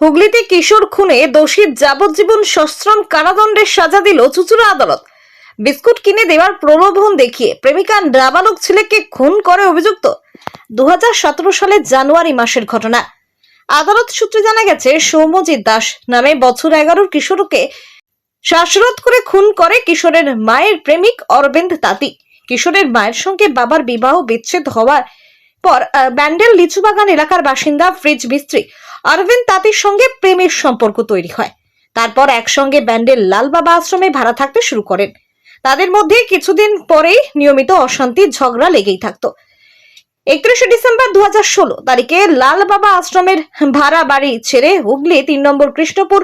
হুগলিতে কিশোর খুনে দোষীর যাবজ্জীবন সশ্রম কারাদণ্ডের সাজা দিল চুচুড়া আদালত। বিস্কুট কিনে দেওয়ার প্রলোভন দেখিয়ে প্রেমিকা নাবালক ছেলেকে খুন করে অভিযুক্ত। দু সালের জানুয়ারি মাসের ঘটনা। আদালত সূত্রে জানা গেছে, সৌম্যজিৎ দাস নামে বছর এগারোর কিশোরকে শ্বাসরোধ করে খুন করে কিশোরের মায়ের প্রেমিক অরবিন্দ তাঁতি। কিশোরের মায়ের সঙ্গে বাবার বিবাহ বিচ্ছেদ হওয়ার পর ব্যান্ডেল লিচুবাগান এলাকার বাসিন্দা ফ্রিজ মিস্ত্রি অরবিন্দ তাঁতির সঙ্গে প্রেমের সম্পর্ক তৈরি হয়। তারপর একসঙ্গে ব্যান্ডেল লালবাবা আশ্রমে ভাড়া থাকতে শুরু করেন। তাদের মধ্যে কিছুদিন পরেই নিয়মিত অশান্তি, ঝগড়া লেগেই থাকতো। একত্রিশে ডিসেম্বর দু হাজার ষোলো তারিখে লাল বাবা আশ্রমের ভাড়া বাড়ি ছেড়ে হুগলি তিন নম্বর কৃষ্ণপুর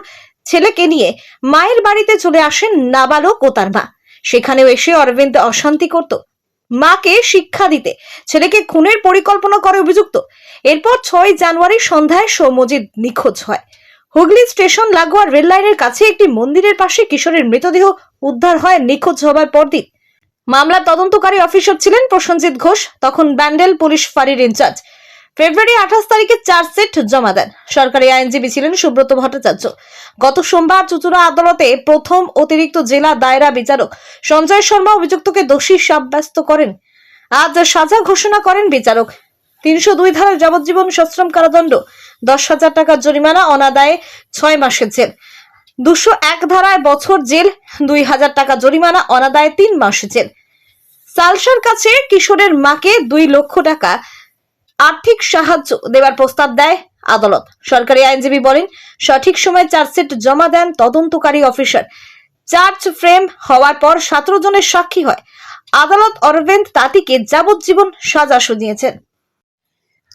ছেলেকে নিয়ে মায়ের বাড়িতে চলে আসেন নাবালক ও তার মা। সেখানেও এসে অরবিন্দ অশান্তি করত। মাকে শিক্ষা দিতে। ছেলেকে খুনের পরিকল্পনা করে অভিযুক্ত। এরপর ছয় জানুয়ারি সন্ধ্যায় সৌমজিৎ নিখোঁজ হয়। হুগলি স্টেশন লাগোয়ার রেল লাইনের কাছে একটি মন্দিরের পাশে কিশোরের মৃতদেহ উদ্ধার হয় নিখোঁজ হবার পরদিন। মামলার তদন্তকারী অফিসার ছিলেন প্রসেনজিৎ ঘোষ, তখন ব্যান্ডেল পুলিশ ফাঁড়ির ইনচার্জ। ফেব্রুয়ারি আঠাশ তারিখে চার্জশিট জমা দেন। সরকারি আইনজীবী ছিলেন সুব্রত ভট্টাচার্য। গত সোমবার চুচুড়া আদালতে প্রথম অতিরিক্ত জেলা দায়রা বিচারক সঞ্জয় শর্মা অভিযুক্তকে দোষী সাব্যস্ত করেন। আজ সাজা ঘোষণা করেন বিচারক। তিনশো দুই ধারায় যাবজ্জীবন সশ্রম কারাদণ্ড, দশ হাজার টাকার জরিমানা, অনাদায়ে ছয় মাসের জেল। দুশো এক ধারায় বছর জেল, দুই হাজার টাকা জরিমানা, অনাদায়ে তিন মাস জেল। সালসার কাছে কিশোরের মাকে দুই লক্ষ টাকা আর্থিক সাহায্য দেওয়ার প্রস্তাব দেয় আদালত। সরকারি আইনজীবী বলেন, সঠিক সময়ে চার্জশিট জমা দেন তদন্তকারী অফিসার। চার্জ ফ্রেম হওয়ার পর সতেরো জনের সাক্ষী হয়। আদালত অরবিন্দ তাঁতিকে যাবজ্জীবন সাজা শুনিয়েছেন।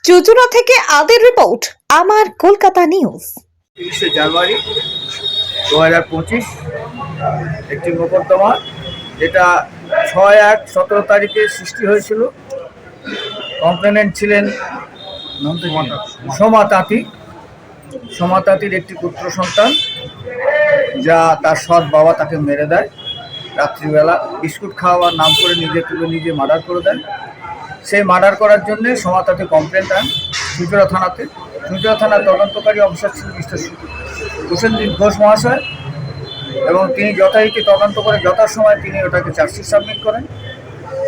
চুচুড়া থেকে আদের রিপোর্ট, আমার কলকাতা নিউজ। তিরিশে জানুয়ারি দু হাজার পঁচিশ, একটি মোকদ্দমা যেটা ছয় এক সতেরো তারিখে সৃষ্টি হয়েছিল। কমপ্লেনেন্ট ছিলেন সোমা তাঁতি। সোমা তাঁতির একটি পুত্র সন্তান যা তার সৎ বাবা তাকে মেরে দেয় রাত্রিবেলা। বিস্কুট খাওয়ার নাম করে নিজে তুলে নিজে মার্ডার করে দেয়। সেই মার্ডার করার জন্যে সোমা তাঁতি কমপ্লেন দেন চুচুড়া থানাতে। চুচুড়া থানার তদন্তকারী অফিসার ছিলেন মিস্টার প্রসেনজিৎ ঘোষ মহাশয় এবং তিনি যথারীতি তদন্ত করে যথাসময়ে তিনি ওটাকে চার্জশিট সাবমিট করেন।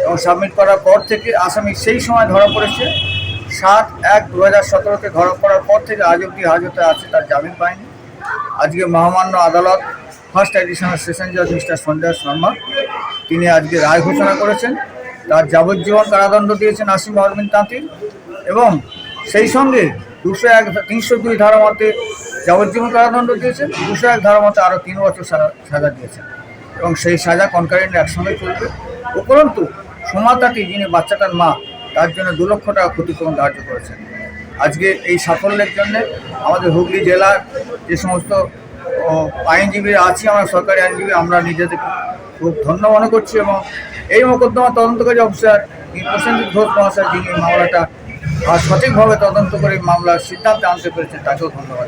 এবং সাবমিট করার পর থেকে আসামি সেই সময় ধরা পড়েছে। সাত এক দু হাজার সতেরোতে ধরা পড়ার পর থেকে আজ অব্দি হাজতে আছে তার জামিন পায়নি। আজকে মহামান্য আদালত ফার্স্ট এডিশনাল সেশন জজ মিস্টার সঞ্জয় শর্মা, তিনি আজকে রায় ঘোষণা করেছেন। তার যাবজ্জীবন কারাদণ্ড দিয়েছেন আসিম অরবিন্দ তাঁতির এবং সেই সঙ্গে দুশো এক, তিনশো দুই ধারা মতে যাবজ্জীবন কারাদণ্ড দিয়েছেন। দুশো এক ধারা মতে আরও তিন বছর সাজা দিয়েছেন। এবং সেই সাজা কনকারেন্ট একসঙ্গে চলবে। উপরন্তু সোমাতাটি যিনি বাচ্চাটার মা, তার জন্য দু লক্ষ টাকা ক্ষতিপূরণ ধার্য করেছেন আজকে এই সাফল্যের জন্য আমাদের হুগলি জেলার যে সমস্ত আইনজীবীরা আছি, আমরা সরকারি আইনজীবী, আমরা নিজেদের খুব ধন্য মনে করছি এবং এই মোকদ্দমা তদন্তকারী অফিসার প্রসেনজিৎ ঘোষ মহাশয়, যিনি মামলাটা সঠিকভাবে তদন্ত করে মামলার সিদ্ধান্তে আনতে পেরেছেন, তাকেও ধন্যবাদ।